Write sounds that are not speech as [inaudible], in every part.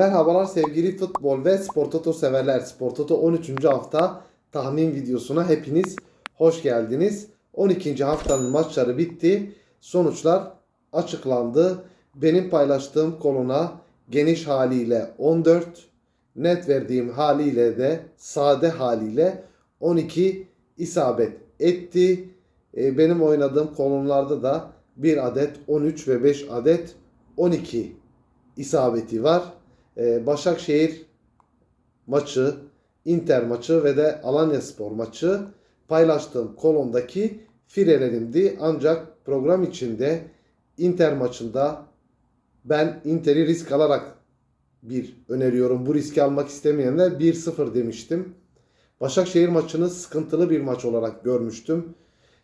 Merhabalar sevgili futbol ve spor toto severler. Spor toto 13. hafta tahmin videosuna hepiniz hoş geldiniz. 12. haftanın maçları bitti. Sonuçlar açıklandı. Benim paylaştığım kolona geniş haliyle 14, net verdiğim haliyle de sade haliyle 12 isabet etti. E, Benim oynadığım kolonlarda da 1 adet 13 ve 5 adet 12 isabeti var. Ee, Başakşehir maçı, Inter maçı ve de Alanya Spor maçı paylaştığım kolondaki firelerimdi. Ancak program içinde Inter maçında ben Inter'i risk alarak bir öneriyorum. Bu riski almak istemeyenler 1-0 demiştim. Başakşehir maçını sıkıntılı bir maç olarak görmüştüm.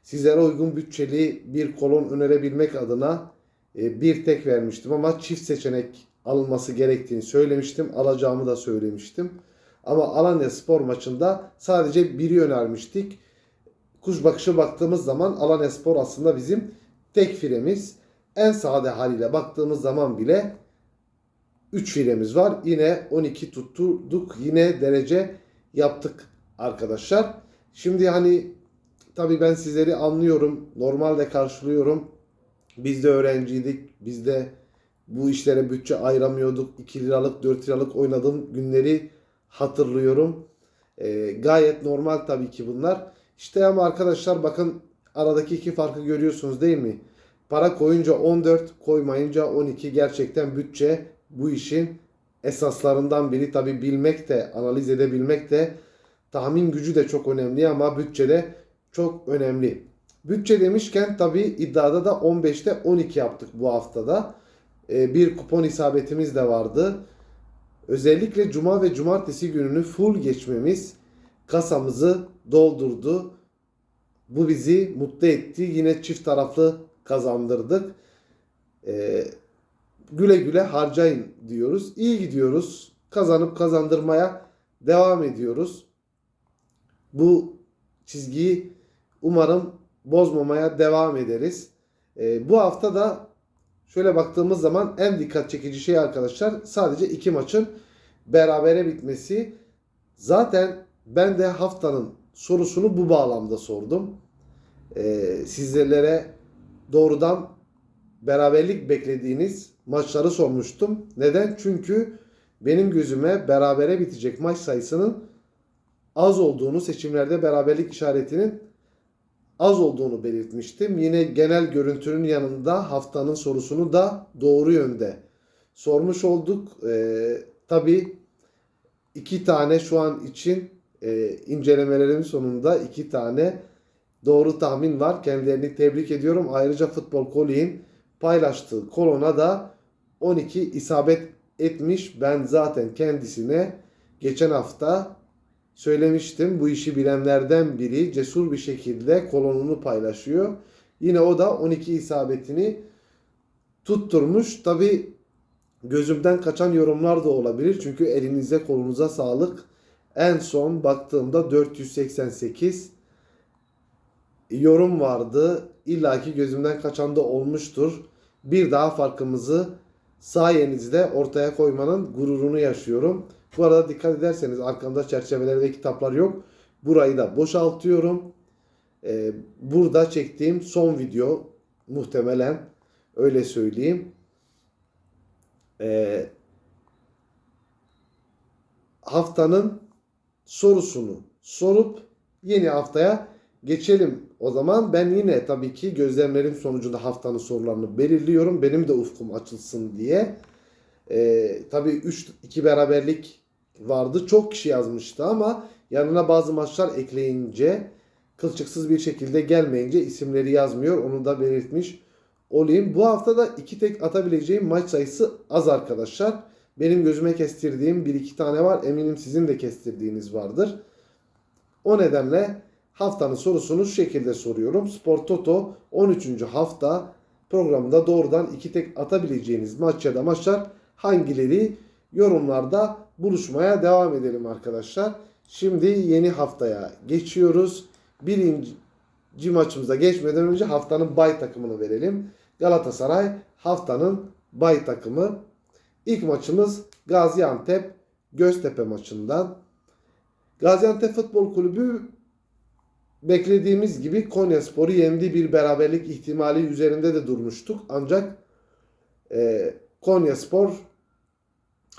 Sizlere uygun bütçeli bir kolon önerebilmek adına e, bir tek vermiştim ama çift seçenek alınması gerektiğini söylemiştim. Alacağımı da söylemiştim. Ama Alanya Spor maçında sadece biri önermiştik. Kuş bakışı baktığımız zaman Alanya Spor aslında bizim tek firemiz. En sade haliyle baktığımız zaman bile 3 firemiz var. Yine 12 tutturduk. Yine derece yaptık arkadaşlar. Şimdi hani tabii ben sizleri anlıyorum. Normalde karşılıyorum. Biz de öğrenciydik. Biz de bu işlere bütçe ayıramıyorduk. 2 liralık 4 liralık oynadığım günleri hatırlıyorum. Ee, gayet normal tabii ki bunlar. İşte ama arkadaşlar bakın aradaki iki farkı görüyorsunuz değil mi? Para koyunca 14, koymayınca 12 gerçekten bütçe bu işin esaslarından biri. Tabii bilmek de, analiz edebilmek de, tahmin gücü de çok önemli ama bütçe de çok önemli. Bütçe demişken tabii iddiada da 15'te 12 yaptık bu haftada. Ee, bir kupon isabetimiz de vardı. Özellikle cuma ve cumartesi gününü full geçmemiz kasamızı doldurdu. Bu bizi mutlu etti. Yine çift taraflı kazandırdık. Ee, güle güle harcayın diyoruz. İyi gidiyoruz. Kazanıp kazandırmaya devam ediyoruz. Bu çizgiyi umarım bozmamaya devam ederiz. Ee, bu hafta da şöyle baktığımız zaman en dikkat çekici şey arkadaşlar sadece iki maçın berabere bitmesi. Zaten ben de haftanın sorusunu bu bağlamda sordum. Ee, sizlere doğrudan beraberlik beklediğiniz maçları sormuştum. Neden? Çünkü benim gözüme berabere bitecek maç sayısının az olduğunu, seçimlerde beraberlik işaretinin az olduğunu belirtmiştim. Yine genel görüntünün yanında haftanın sorusunu da doğru yönde sormuş olduk. Ee, Tabi iki tane şu an için e, incelemelerimin sonunda iki tane doğru tahmin var. Kendilerini tebrik ediyorum. Ayrıca Futbol Koli'nin paylaştığı kolona da 12 isabet etmiş. Ben zaten kendisine geçen hafta söylemiştim. Bu işi bilenlerden biri cesur bir şekilde kolonunu paylaşıyor. Yine o da 12 isabetini tutturmuş. Tabi gözümden kaçan yorumlar da olabilir. Çünkü elinize kolunuza sağlık. En son baktığımda 488 yorum vardı. İlla ki gözümden kaçan da olmuştur. Bir daha farkımızı sayenizde ortaya koymanın gururunu yaşıyorum. Bu arada dikkat ederseniz arkamda çerçeveler ve kitaplar yok. Burayı da boşaltıyorum. Ee, burada çektiğim son video muhtemelen öyle söyleyeyim. Ee, haftanın sorusunu sorup yeni haftaya geçelim. O zaman ben yine tabii ki gözlemlerim sonucunda haftanın sorularını belirliyorum. Benim de ufkum açılsın diye. Ee, tabii 3-2 beraberlik vardı. Çok kişi yazmıştı ama yanına bazı maçlar ekleyince kılçıksız bir şekilde gelmeyince isimleri yazmıyor. Onu da belirtmiş olayım. Bu hafta da iki tek atabileceğim maç sayısı az arkadaşlar. Benim gözüme kestirdiğim bir iki tane var. Eminim sizin de kestirdiğiniz vardır. O nedenle haftanın sorusunu şu şekilde soruyorum. Spor Toto 13. hafta programında doğrudan iki tek atabileceğiniz maç ya da maçlar hangileri yorumlarda buluşmaya devam edelim arkadaşlar. Şimdi yeni haftaya geçiyoruz. Birinci maçımıza geçmeden önce haftanın bay takımını verelim. Galatasaray haftanın bay takımı. İlk maçımız Gaziantep Göztepe maçından. Gaziantep Futbol Kulübü beklediğimiz gibi Konyaspor'u yendi bir beraberlik ihtimali üzerinde de durmuştuk. Ancak e, Konyaspor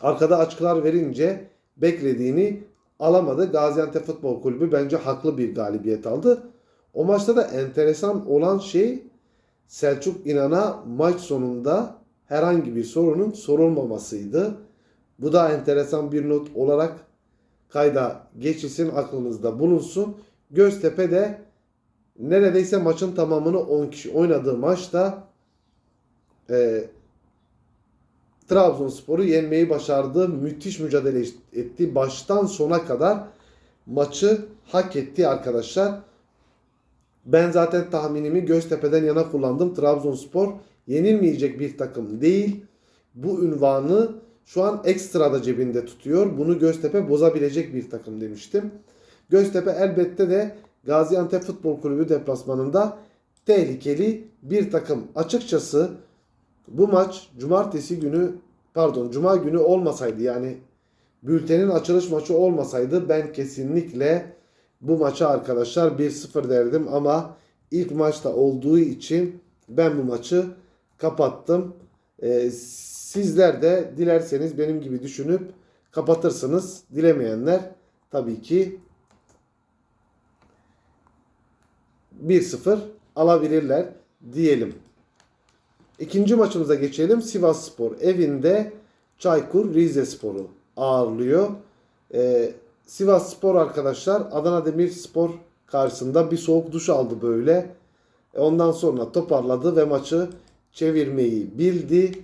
arkada açıklar verince beklediğini alamadı. Gaziantep Futbol Kulübü bence haklı bir galibiyet aldı. O maçta da enteresan olan şey Selçuk İnan'a maç sonunda herhangi bir sorunun sorulmamasıydı. Bu da enteresan bir not olarak kayda geçilsin aklınızda bulunsun. Göztepe de neredeyse maçın tamamını 10 kişi oynadığı maçta e, Trabzonspor'u yenmeyi başardı. Müthiş mücadele etti. Baştan sona kadar maçı hak etti arkadaşlar. Ben zaten tahminimi Göztepe'den yana kullandım. Trabzonspor yenilmeyecek bir takım değil. Bu ünvanı şu an ekstrada cebinde tutuyor. Bunu Göztepe bozabilecek bir takım demiştim. Göztepe elbette de Gaziantep Futbol Kulübü deplasmanında tehlikeli bir takım. Açıkçası bu maç cumartesi günü pardon cuma günü olmasaydı yani bültenin açılış maçı olmasaydı ben kesinlikle bu maça arkadaşlar 1-0 derdim ama ilk maçta olduğu için ben bu maçı kapattım. Ee, sizler de dilerseniz benim gibi düşünüp kapatırsınız. Dilemeyenler tabii ki 1-0 alabilirler diyelim. İkinci maçımıza geçelim. Sivas Spor evinde Çaykur Rizespor'u ağırlıyor. Ee, Sivas Spor arkadaşlar Adana Demirspor karşısında bir soğuk duş aldı böyle. E, Ondan sonra toparladı ve maçı çevirmeyi bildi.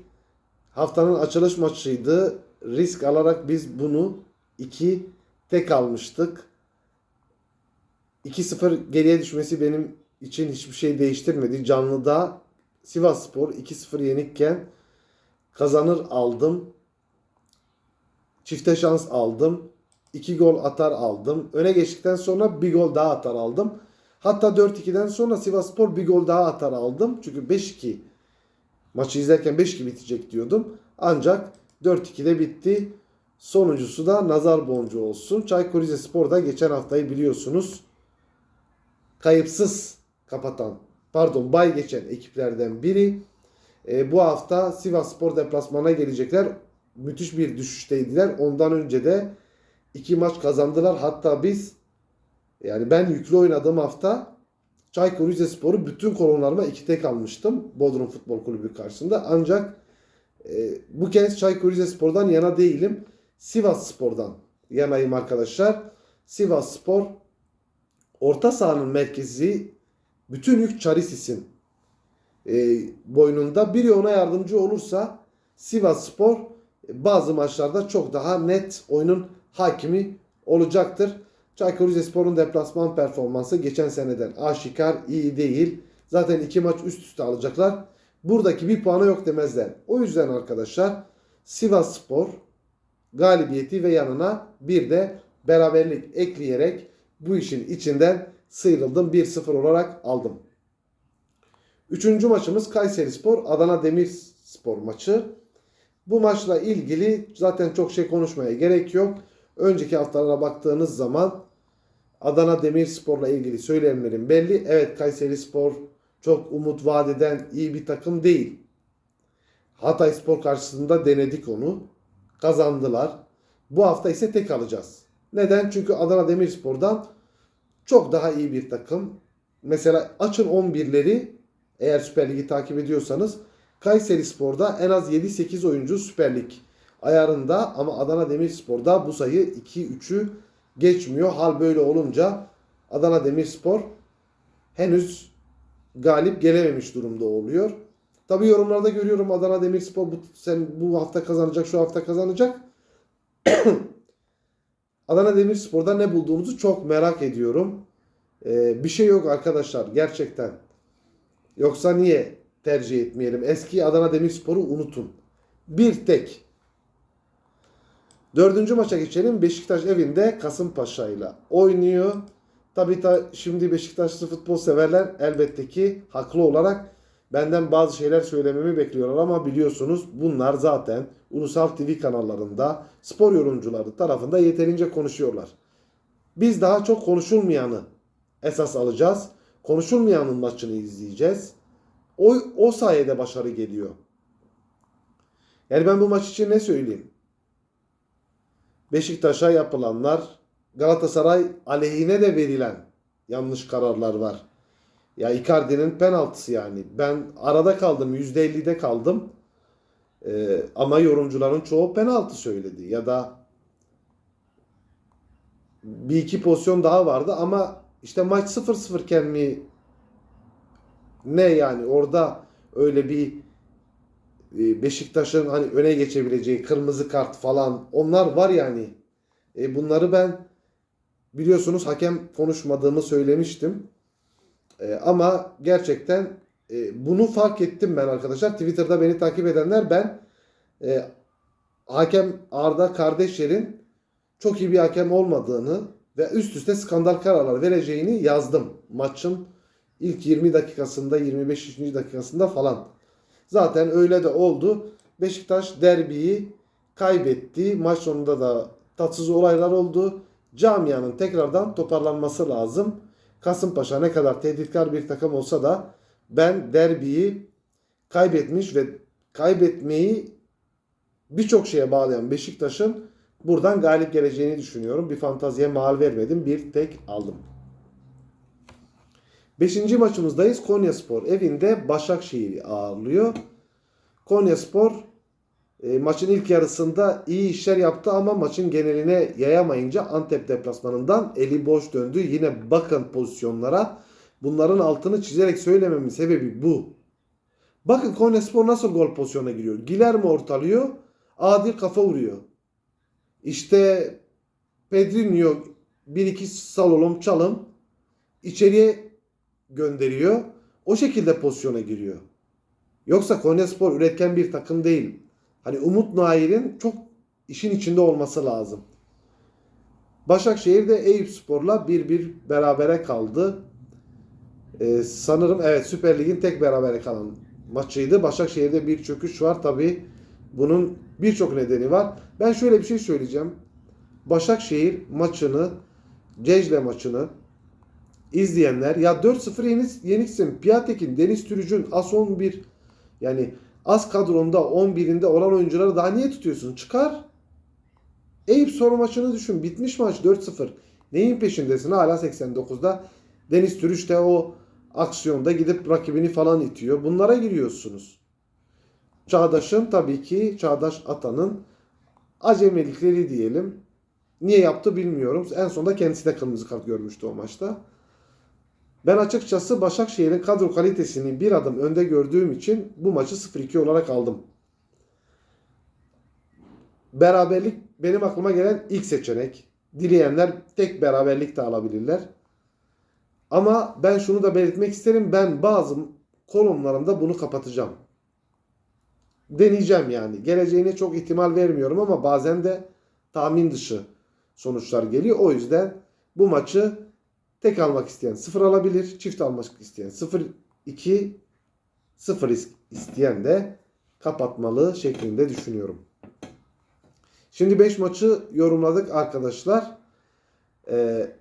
Haftanın açılış maçıydı. Risk alarak biz bunu 2 tek almıştık. 2-0 geriye düşmesi benim için hiçbir şey değiştirmedi. Canlıda Sivas Spor 2-0 yenikken kazanır aldım. Çifte şans aldım. 2 gol atar aldım. Öne geçtikten sonra bir gol daha atar aldım. Hatta 4-2'den sonra Sivas Spor bir gol daha atar aldım. Çünkü 5-2 maçı izlerken 5-2 bitecek diyordum. Ancak 4-2'de bitti. Sonuncusu da nazar boncuğu olsun. Çaykur Rizespor da geçen haftayı biliyorsunuz kayıpsız kapatan pardon bay geçen ekiplerden biri. E, bu hafta Sivas Spor deplasmana gelecekler. Müthiş bir düşüşteydiler. Ondan önce de iki maç kazandılar. Hatta biz yani ben yüklü oynadığım hafta Çaykur Rizespor'u bütün kolonlarıma iki tek almıştım. Bodrum Futbol Kulübü karşısında. Ancak e, bu kez Çaykur Rizespor'dan yana değilim. Sivas Spor'dan yanayım arkadaşlar. Sivas Spor orta sahanın merkezi bütün yük Charisis'in e, boynunda. Biri ona yardımcı olursa Sivas Spor bazı maçlarda çok daha net oyunun hakimi olacaktır. Çaykur Rizespor'un deplasman performansı geçen seneden aşikar iyi değil. Zaten iki maç üst üste alacaklar. Buradaki bir puanı yok demezler. O yüzden arkadaşlar Sivas Spor galibiyeti ve yanına bir de beraberlik ekleyerek bu işin içinden sıyrıldım. 1-0 olarak aldım. Üçüncü maçımız Kayseri Spor Adana Demirspor maçı. Bu maçla ilgili zaten çok şey konuşmaya gerek yok. Önceki haftalara baktığınız zaman Adana Demirspor'la ilgili söylemlerim belli. Evet Kayseri Spor çok umut vadeden iyi bir takım değil. Hatay Spor karşısında denedik onu. Kazandılar. Bu hafta ise tek alacağız. Neden? Çünkü Adana Demirspor'dan çok daha iyi bir takım. Mesela açın 11'leri eğer Süper Lig'i takip ediyorsanız Kayseri Spor'da en az 7-8 oyuncu Süper Lig ayarında ama Adana Demirspor'da bu sayı 2-3'ü geçmiyor. Hal böyle olunca Adana Demirspor henüz galip gelememiş durumda oluyor. Tabi yorumlarda görüyorum Adana Demirspor bu, sen bu hafta kazanacak, şu hafta kazanacak. [clears throat] Adana Demirspor'da ne bulduğumuzu çok merak ediyorum. Ee, bir şey yok arkadaşlar gerçekten. Yoksa niye tercih etmeyelim? Eski Adana Demirspor'u unutun. Bir tek. Dördüncü maça geçelim. Beşiktaş evinde Kasımpaşa ile oynuyor. Tabii ta, şimdi Beşiktaşlı futbol severler elbette ki haklı olarak benden bazı şeyler söylememi bekliyorlar ama biliyorsunuz bunlar zaten ulusal TV kanallarında spor yorumcuları tarafında yeterince konuşuyorlar. Biz daha çok konuşulmayanı esas alacağız. Konuşulmayanın maçını izleyeceğiz. O, o sayede başarı geliyor. Yani ben bu maç için ne söyleyeyim? Beşiktaş'a yapılanlar, Galatasaray aleyhine de verilen yanlış kararlar var. Ya Icardi'nin penaltısı yani. Ben arada kaldım. %50'de kaldım. Ee, ama yorumcuların çoğu penaltı söyledi. Ya da bir iki pozisyon daha vardı ama işte maç 0-0 iken mi ne yani orada öyle bir e, Beşiktaş'ın hani öne geçebileceği kırmızı kart falan onlar var yani. E, bunları ben biliyorsunuz hakem konuşmadığımı söylemiştim. E, ama gerçekten e, bunu fark ettim ben arkadaşlar. Twitter'da beni takip edenler ben e, hakem Arda Kardeşler'in çok iyi bir hakem olmadığını ve üst üste skandal kararlar vereceğini yazdım. Maçın ilk 20 dakikasında 25. dakikasında falan. Zaten öyle de oldu. Beşiktaş derbiyi kaybetti. Maç sonunda da tatsız olaylar oldu. Camianın tekrardan toparlanması lazım. Kasımpaşa ne kadar tehditkar bir takım olsa da ben derbiyi kaybetmiş ve kaybetmeyi birçok şeye bağlayan Beşiktaş'ın buradan galip geleceğini düşünüyorum. Bir fantaziye mal vermedim. Bir tek aldım. Beşinci maçımızdayız. Konyaspor evinde Başakşehir'i ağırlıyor. Konyaspor e, maçın ilk yarısında iyi işler yaptı ama maçın geneline yayamayınca Antep deplasmanından eli boş döndü. Yine bakın pozisyonlara. Bunların altını çizerek söylememin sebebi bu. Bakın Konyaspor nasıl gol pozisyonuna giriyor. Gilermo ortalıyor. Adil kafa vuruyor. İşte Pedrinho bir iki salolum çalım içeriye gönderiyor. O şekilde pozisyona giriyor. Yoksa Konyaspor üretken bir takım değil. Hani Umut Nair'in çok işin içinde olması lazım. Başakşehir de Eyüp Spor'la 1-1 berabere kaldı. Ee, sanırım evet Süper Lig'in tek berabere kalan maçıydı. Başakşehir'de bir çöküş var. Tabi bunun birçok nedeni var. Ben şöyle bir şey söyleyeceğim. Başakşehir maçını, Cecle maçını izleyenler ya 4-0 yenik, yeniksin. Piatek'in, Deniz Türücün, Ason bir yani az kadronda 11'inde olan oyuncuları daha niye tutuyorsun? Çıkar. Eyüp soru maçını düşün. Bitmiş maç 4-0. Neyin peşindesin? Hala 89'da Deniz Türüç de o aksiyonda gidip rakibini falan itiyor. Bunlara giriyorsunuz. Çağdaş'ın tabii ki Çağdaş Atan'ın acemilikleri diyelim. Niye yaptı bilmiyorum. En sonunda kendisi de kırmızı kart görmüştü o maçta. Ben açıkçası Başakşehir'in kadro kalitesini bir adım önde gördüğüm için bu maçı 0-2 olarak aldım. Beraberlik benim aklıma gelen ilk seçenek. Dileyenler tek beraberlik de alabilirler. Ama ben şunu da belirtmek isterim. Ben bazı kolonlarımda bunu kapatacağım. Deneyeceğim yani. Geleceğine çok ihtimal vermiyorum ama bazen de tahmin dışı sonuçlar geliyor. O yüzden bu maçı tek almak isteyen 0 alabilir. Çift almak isteyen 0 2 0 isteyen de kapatmalı şeklinde düşünüyorum. Şimdi 5 maçı yorumladık arkadaşlar. Ee,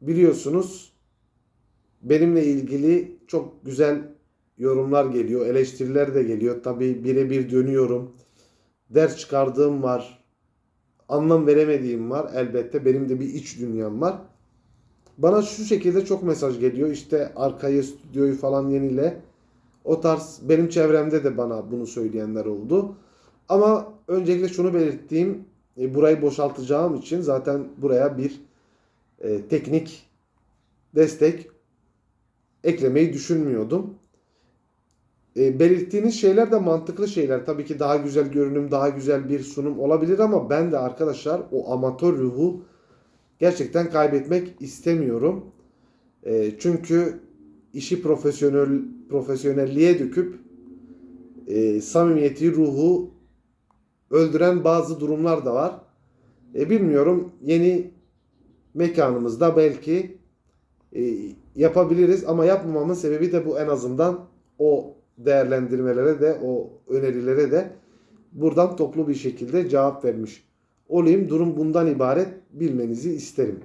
biliyorsunuz benimle ilgili çok güzel yorumlar geliyor. Eleştiriler de geliyor. Tabi birebir dönüyorum. Ders çıkardığım var. Anlam veremediğim var. Elbette benim de bir iç dünyam var. Bana şu şekilde çok mesaj geliyor. İşte arkayı, stüdyoyu falan yenile. O tarz benim çevremde de bana bunu söyleyenler oldu. Ama öncelikle şunu belirttiğim e, burayı boşaltacağım için zaten buraya bir e, teknik destek eklemeyi düşünmüyordum. E, belirttiğiniz şeyler de mantıklı şeyler. Tabii ki daha güzel görünüm, daha güzel bir sunum olabilir ama ben de arkadaşlar o amatör ruhu gerçekten kaybetmek istemiyorum. E, çünkü işi profesyonel profesyonelliğe döküp e, samimiyeti, ruhu öldüren bazı durumlar da var. E, bilmiyorum yeni mekanımızda belki e, yapabiliriz ama yapmamamın sebebi de bu en azından o değerlendirmelere de o önerilere de buradan toplu bir şekilde cevap vermiş olayım. Durum bundan ibaret bilmenizi isterim.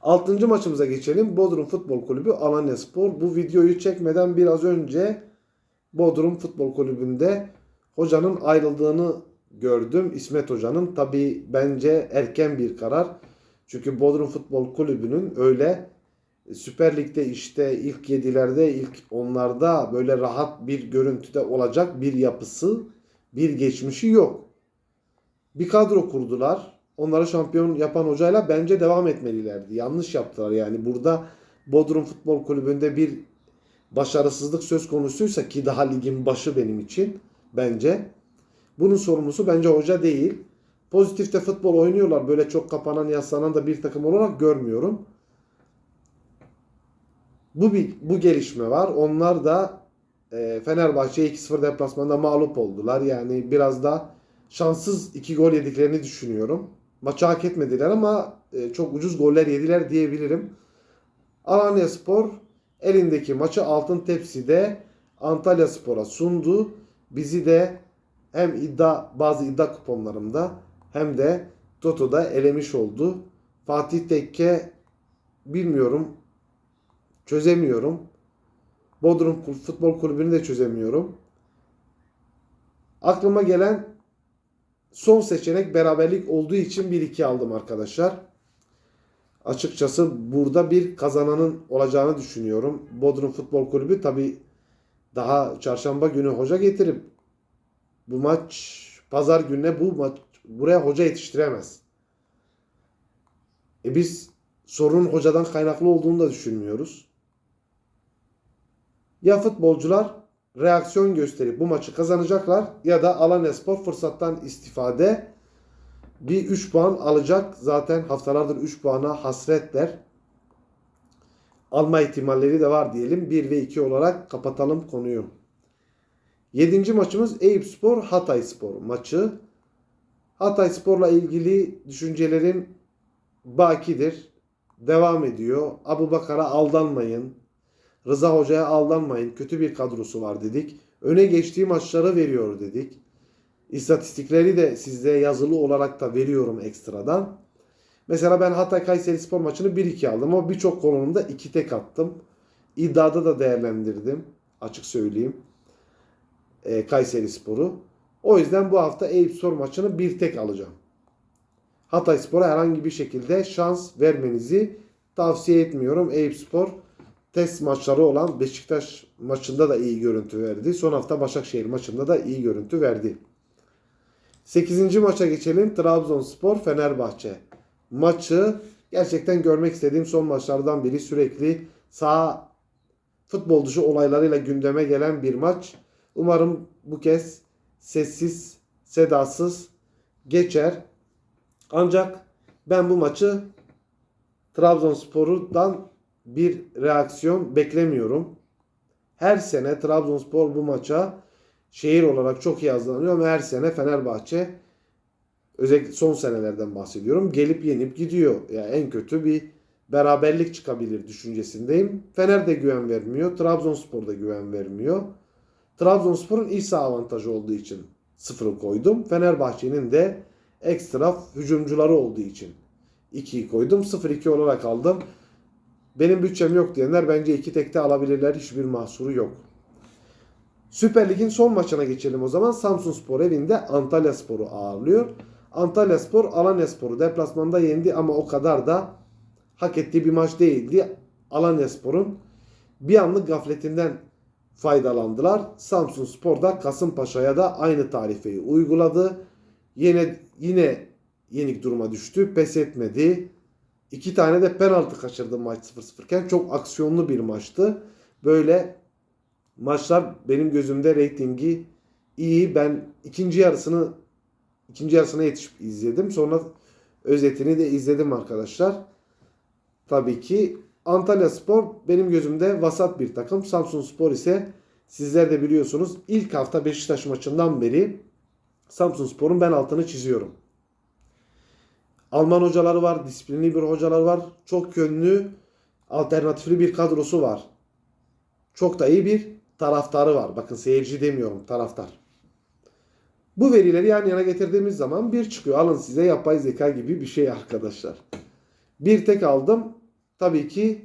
Altıncı maçımıza geçelim. Bodrum Futbol Kulübü Alanya Spor. Bu videoyu çekmeden biraz önce Bodrum Futbol Kulübü'nde hocanın ayrıldığını gördüm. İsmet Hoca'nın. Tabi bence erken bir karar. Çünkü Bodrum Futbol Kulübü'nün öyle Süper Lig'de işte ilk yedilerde, ilk onlarda böyle rahat bir görüntüde olacak bir yapısı, bir geçmişi yok. Bir kadro kurdular. Onları şampiyon yapan hocayla bence devam etmelilerdi. Yanlış yaptılar yani. Burada Bodrum Futbol Kulübü'nde bir başarısızlık söz konusuysa ki daha ligin başı benim için bence. Bunun sorumlusu bence hoca değil. Pozitifte futbol oynuyorlar. Böyle çok kapanan yaslanan da bir takım olarak görmüyorum. Bu bir bu gelişme var. Onlar da e, Fenerbahçe 2-0 deplasmanda mağlup oldular. Yani biraz da şanssız iki gol yediklerini düşünüyorum. Maçı hak etmediler ama e, çok ucuz goller yediler diyebilirim. Alanya Spor elindeki maçı altın tepside Antalya Spor'a sundu. Bizi de hem iddia bazı iddia kuponlarımda hem de Toto'da elemiş oldu. Fatih Tekke bilmiyorum çözemiyorum. Bodrum Futbol Kulübü'nü de çözemiyorum. Aklıma gelen son seçenek beraberlik olduğu için 1-2 aldım arkadaşlar. Açıkçası burada bir kazananın olacağını düşünüyorum. Bodrum Futbol Kulübü tabi daha çarşamba günü hoca getirip bu maç pazar gününe bu maç buraya hoca yetiştiremez. E biz sorunun hocadan kaynaklı olduğunu da düşünmüyoruz. Ya futbolcular reaksiyon gösterip bu maçı kazanacaklar ya da Alanyaspor fırsattan istifade bir 3 puan alacak. Zaten haftalardır 3 puana hasretler. Alma ihtimalleri de var diyelim. 1 ve 2 olarak kapatalım konuyu. 7. maçımız Eyüpspor Hatayspor maçı. Hatayspor'la ilgili düşüncelerim bakidir. Devam ediyor. Abu Bakar'a aldanmayın. Rıza Hoca'ya aldanmayın. Kötü bir kadrosu var dedik. Öne geçtiği maçları veriyor dedik. İstatistikleri de size yazılı olarak da veriyorum ekstradan. Mesela ben Hatay Kayseri Spor maçını 1-2 aldım ama birçok konumda 2 tek attım. İddiada da değerlendirdim. Açık söyleyeyim. E, Kayseri Spor'u. O yüzden bu hafta Eyüp Spor maçını bir tek alacağım. Hatay Spor'a herhangi bir şekilde şans vermenizi tavsiye etmiyorum. Eyüp Spor test maçları olan Beşiktaş maçında da iyi görüntü verdi. Son hafta Başakşehir maçında da iyi görüntü verdi. 8. maça geçelim. Trabzonspor Fenerbahçe maçı gerçekten görmek istediğim son maçlardan biri. Sürekli sağ futbol dışı olaylarıyla gündeme gelen bir maç. Umarım bu kez sessiz, sedasız geçer. Ancak ben bu maçı Trabzonspor'dan bir reaksiyon beklemiyorum. Her sene Trabzonspor bu maça şehir olarak çok iyi hazırlanıyor ama her sene Fenerbahçe özellikle son senelerden bahsediyorum. Gelip yenip gidiyor. Yani en kötü bir beraberlik çıkabilir düşüncesindeyim. Fener de güven vermiyor. Trabzonspor da güven vermiyor. Trabzonspor'un iç saha avantajı olduğu için sıfırı koydum. Fenerbahçe'nin de ekstra hücumcuları olduğu için 2'yi koydum. 0-2 olarak aldım. Benim bütçem yok diyenler bence iki tekte alabilirler. Hiçbir mahsuru yok. Süper Lig'in son maçına geçelim o zaman. Samsun Spor evinde Antalya Spor'u ağırlıyor. Antalya Spor Alanya Spor'u deplasmanda yendi ama o kadar da hak ettiği bir maç değildi. Alanya Spor'un bir anlık gafletinden faydalandılar. Samsun Spor da Kasımpaşa'ya da aynı tarifeyi uyguladı. Yine yine yenik duruma düştü. Pes etmedi. İki tane de penaltı kaçırdı maç 0-0 iken. Çok aksiyonlu bir maçtı. Böyle maçlar benim gözümde reytingi iyi. Ben ikinci yarısını ikinci yarısına yetişip izledim. Sonra özetini de izledim arkadaşlar. Tabii ki Antalya Spor benim gözümde vasat bir takım. Samsun Spor ise sizler de biliyorsunuz ilk hafta Beşiktaş maçından beri Samsun Spor'un ben altını çiziyorum. Alman hocaları var, disiplinli bir hocalar var. Çok yönlü, alternatifli bir kadrosu var. Çok da iyi bir taraftarı var. Bakın seyirci demiyorum taraftar. Bu verileri yan yana getirdiğimiz zaman bir çıkıyor. Alın size yapay zeka gibi bir şey arkadaşlar. Bir tek aldım. Tabii ki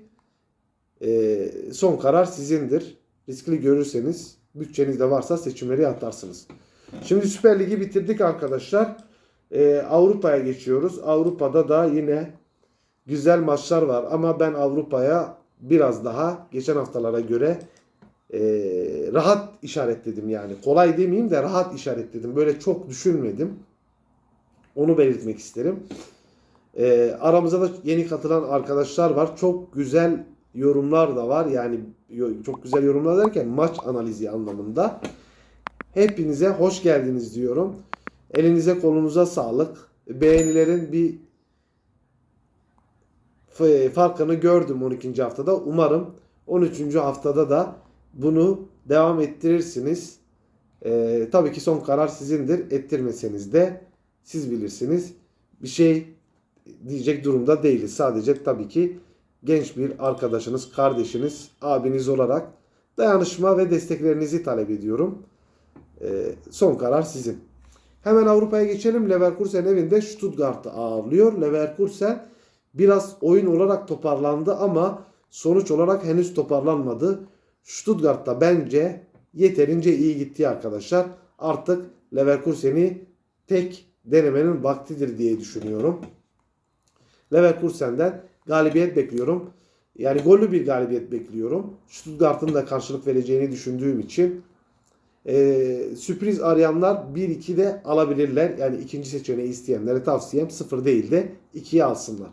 e, son karar sizindir. Riskli görürseniz bütçeniz de varsa seçimleri atarsınız. Şimdi Süper Lig'i bitirdik arkadaşlar. E, Avrupa'ya geçiyoruz. Avrupa'da da yine güzel maçlar var. Ama ben Avrupa'ya biraz daha geçen haftalara göre e, rahat işaretledim yani. Kolay demeyeyim de rahat işaretledim. Böyle çok düşünmedim. Onu belirtmek isterim. E, aramıza da yeni katılan arkadaşlar var. Çok güzel yorumlar da var. Yani çok güzel yorumlar derken maç analizi anlamında. Hepinize hoş geldiniz diyorum. Elinize kolunuza sağlık. Beğenilerin bir f- farkını gördüm 12. haftada. Umarım 13. haftada da bunu devam ettirirsiniz. Ee, tabii ki son karar sizindir. Ettirmeseniz de siz bilirsiniz. Bir şey diyecek durumda değiliz. Sadece tabii ki genç bir arkadaşınız, kardeşiniz, abiniz olarak dayanışma ve desteklerinizi talep ediyorum. Ee, son karar sizin. Hemen Avrupa'ya geçelim. Leverkusen evinde Stuttgart'ı ağırlıyor. Leverkusen biraz oyun olarak toparlandı ama sonuç olarak henüz toparlanmadı. Stuttgart'ta bence yeterince iyi gitti arkadaşlar. Artık Leverkusen'i tek denemenin vaktidir diye düşünüyorum. Leverkusen'den galibiyet bekliyorum. Yani gollü bir galibiyet bekliyorum. Stuttgart'ın da karşılık vereceğini düşündüğüm için ee, sürpriz arayanlar 1-2 de alabilirler. Yani ikinci seçeneği isteyenlere tavsiyem 0 değil de 2'ye alsınlar.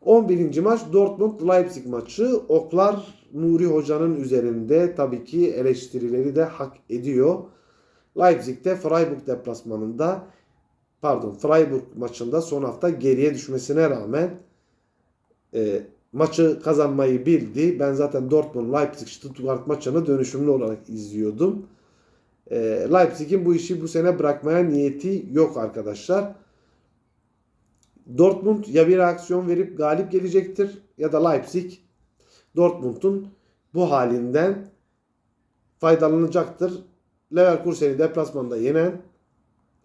11. maç Dortmund-Leipzig maçı. Oklar Nuri Hoca'nın üzerinde tabii ki eleştirileri de hak ediyor. Leipzig'te Freiburg deplasmanında pardon Freiburg maçında son hafta geriye düşmesine rağmen e, maçı kazanmayı bildi. Ben zaten Dortmund Leipzig Stuttgart maçını dönüşümlü olarak izliyordum. E, Leipzig'in bu işi bu sene bırakmaya niyeti yok arkadaşlar. Dortmund ya bir reaksiyon verip galip gelecektir ya da Leipzig Dortmund'un bu halinden faydalanacaktır. Leverkusen'i deplasmanda yenen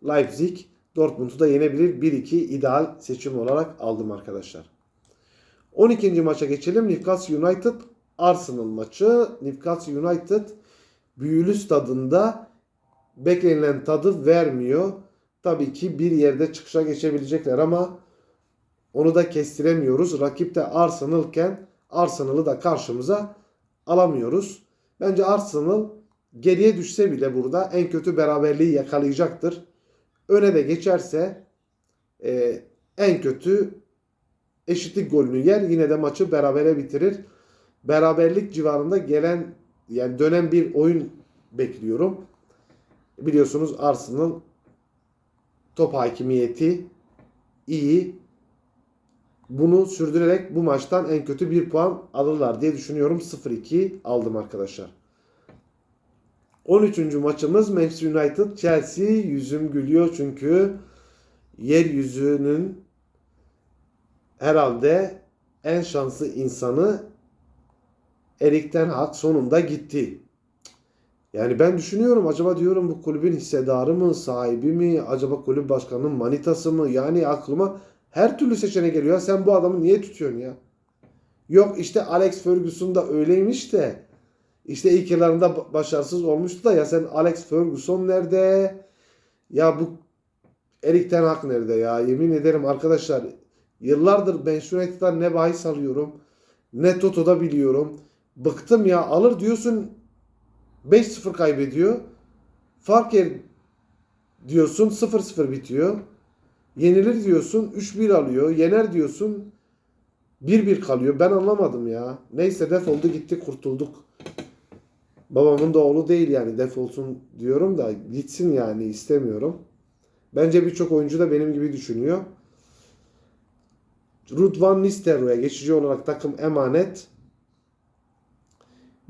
Leipzig Dortmund'u da yenebilir. 1-2 ideal seçim olarak aldım arkadaşlar. 12. maça geçelim. Newcastle United Arsenal maçı. Newcastle United büyülü stadında beklenilen tadı vermiyor. Tabii ki bir yerde çıkışa geçebilecekler ama onu da kestiremiyoruz. Rakip de Arsenal'ken Arsenal'ı da karşımıza alamıyoruz. Bence Arsenal geriye düşse bile burada en kötü beraberliği yakalayacaktır. Öne de geçerse e, en kötü eşitlik golünü yer. Yine de maçı berabere bitirir. Beraberlik civarında gelen yani dönen bir oyun bekliyorum. Biliyorsunuz Arsenal top hakimiyeti iyi. Bunu sürdürerek bu maçtan en kötü bir puan alırlar diye düşünüyorum. 0-2 aldım arkadaşlar. 13. maçımız Manchester United Chelsea yüzüm gülüyor çünkü yeryüzünün herhalde en şanslı insanı Erik Ten Hag sonunda gitti. Yani ben düşünüyorum acaba diyorum bu kulübün hissedarı mı, sahibi mi, acaba kulüp başkanının manitası mı? Yani aklıma her türlü seçenek geliyor. Sen bu adamı niye tutuyorsun ya? Yok işte Alex Ferguson da öyleymiş de işte ilk yıllarında başarısız olmuştu da ya sen Alex Ferguson nerede? Ya bu Erik Ten Hag nerede ya? Yemin ederim arkadaşlar yıllardır Manchester United'dan ne bahis alıyorum ne Toto'da biliyorum. Bıktım ya alır diyorsun 5-0 kaybediyor. Fark yer diyorsun 0-0 bitiyor. Yenilir diyorsun 3-1 alıyor. Yener diyorsun 1-1 kalıyor. Ben anlamadım ya. Neyse defoldu gitti kurtulduk. Babamın da oğlu değil yani defolsun diyorum da gitsin yani istemiyorum. Bence birçok oyuncu da benim gibi düşünüyor. Ruud van Nistelrooy'a geçici olarak takım emanet.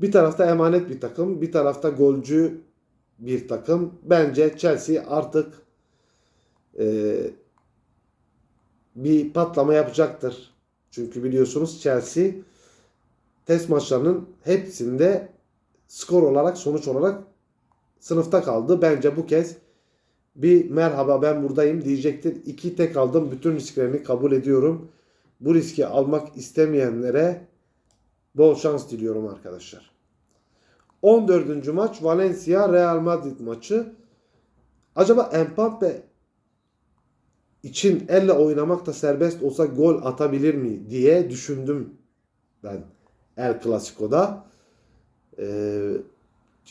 Bir tarafta emanet bir takım, bir tarafta golcü bir takım. Bence Chelsea artık e, bir patlama yapacaktır. Çünkü biliyorsunuz Chelsea test maçlarının hepsinde skor olarak sonuç olarak sınıfta kaldı. Bence bu kez bir merhaba ben buradayım diyecektir. İki tek aldım. Bütün risklerini kabul ediyorum. Bu riski almak istemeyenlere bol şans diliyorum arkadaşlar. 14. maç Valencia Real Madrid maçı. Acaba Mbappe için elle oynamak da serbest olsa gol atabilir mi diye düşündüm ben El Clasico'da. Ee,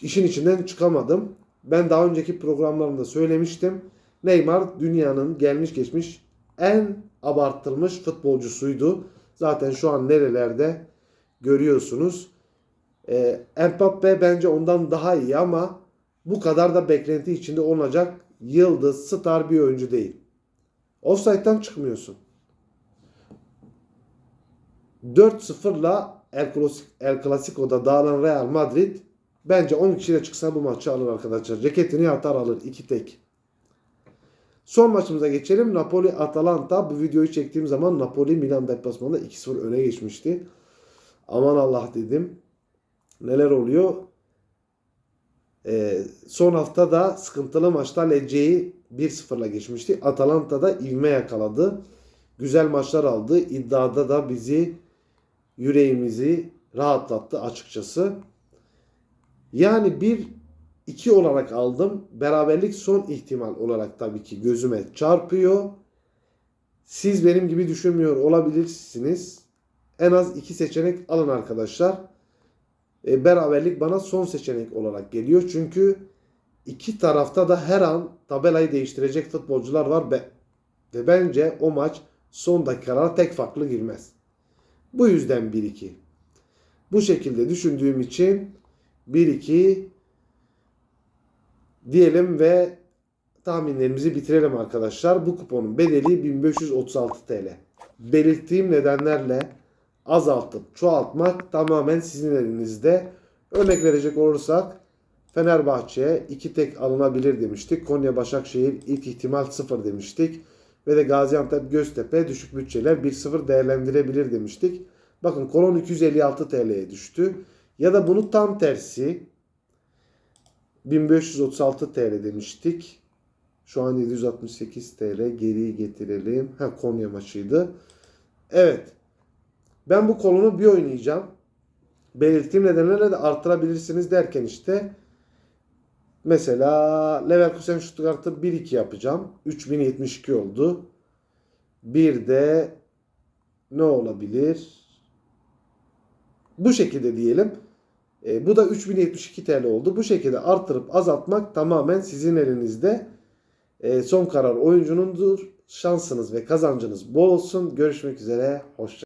işin içinden çıkamadım. Ben daha önceki programlarımda söylemiştim. Neymar dünyanın gelmiş geçmiş en abartılmış futbolcusuydu. Zaten şu an nerelerde görüyorsunuz. Ee, Mbappe bence ondan daha iyi ama bu kadar da beklenti içinde olacak yıldız, star bir oyuncu değil. Offside'den çıkmıyorsun. 4-0'la El, El Clasico'da dağılan Real Madrid bence 10 kişiyle çıksa bu maçı alır arkadaşlar. Ceketini atar alır. 2 tek. Son maçımıza geçelim. Napoli-Atalanta. Bu videoyu çektiğim zaman Napoli Milan deplasmanında 2-0 öne geçmişti. Aman Allah dedim. Neler oluyor? Ee, son hafta da sıkıntılı maçta Lecce'yi 1-0'la geçmişti. Atalanta da ivme yakaladı. Güzel maçlar aldı. İddiada da bizi yüreğimizi rahatlattı açıkçası. Yani bir iki olarak aldım. Beraberlik son ihtimal olarak tabii ki gözüme çarpıyor. Siz benim gibi düşünmüyor olabilirsiniz. En az iki seçenek alın arkadaşlar. E, beraberlik bana son seçenek olarak geliyor. Çünkü iki tarafta da her an tabelayı değiştirecek futbolcular var ve, ve bence o maç son dakikalara tek farklı girmez. Bu yüzden 1-2. Bu şekilde düşündüğüm için 1-2 diyelim ve tahminlerimizi bitirelim arkadaşlar. Bu kuponun bedeli 1536 TL. Belirttiğim nedenlerle azaltıp çoğaltmak tamamen sizin elinizde. Örnek verecek olursak Fenerbahçe 2 tek alınabilir demiştik. Konya Başakşehir ilk ihtimal 0 demiştik. Ve de Gaziantep Göztepe düşük bütçeler 1-0 değerlendirebilir demiştik. Bakın kolon 256 TL'ye düştü. Ya da bunu tam tersi 1536 TL demiştik. Şu an 768 TL geriye getirelim. Ha Konya maçıydı. Evet. Ben bu kolonu bir oynayacağım. Belirttiğim nedenlerle de arttırabilirsiniz derken işte mesela Leverkusen Stuttgart'ı 1-2 yapacağım. 3072 oldu. Bir de ne olabilir? Bu şekilde diyelim. E, bu da 3072 TL oldu. Bu şekilde arttırıp azaltmak tamamen sizin elinizde. E, son karar oyuncunundur. Şansınız ve kazancınız bol olsun. Görüşmek üzere. Hoşça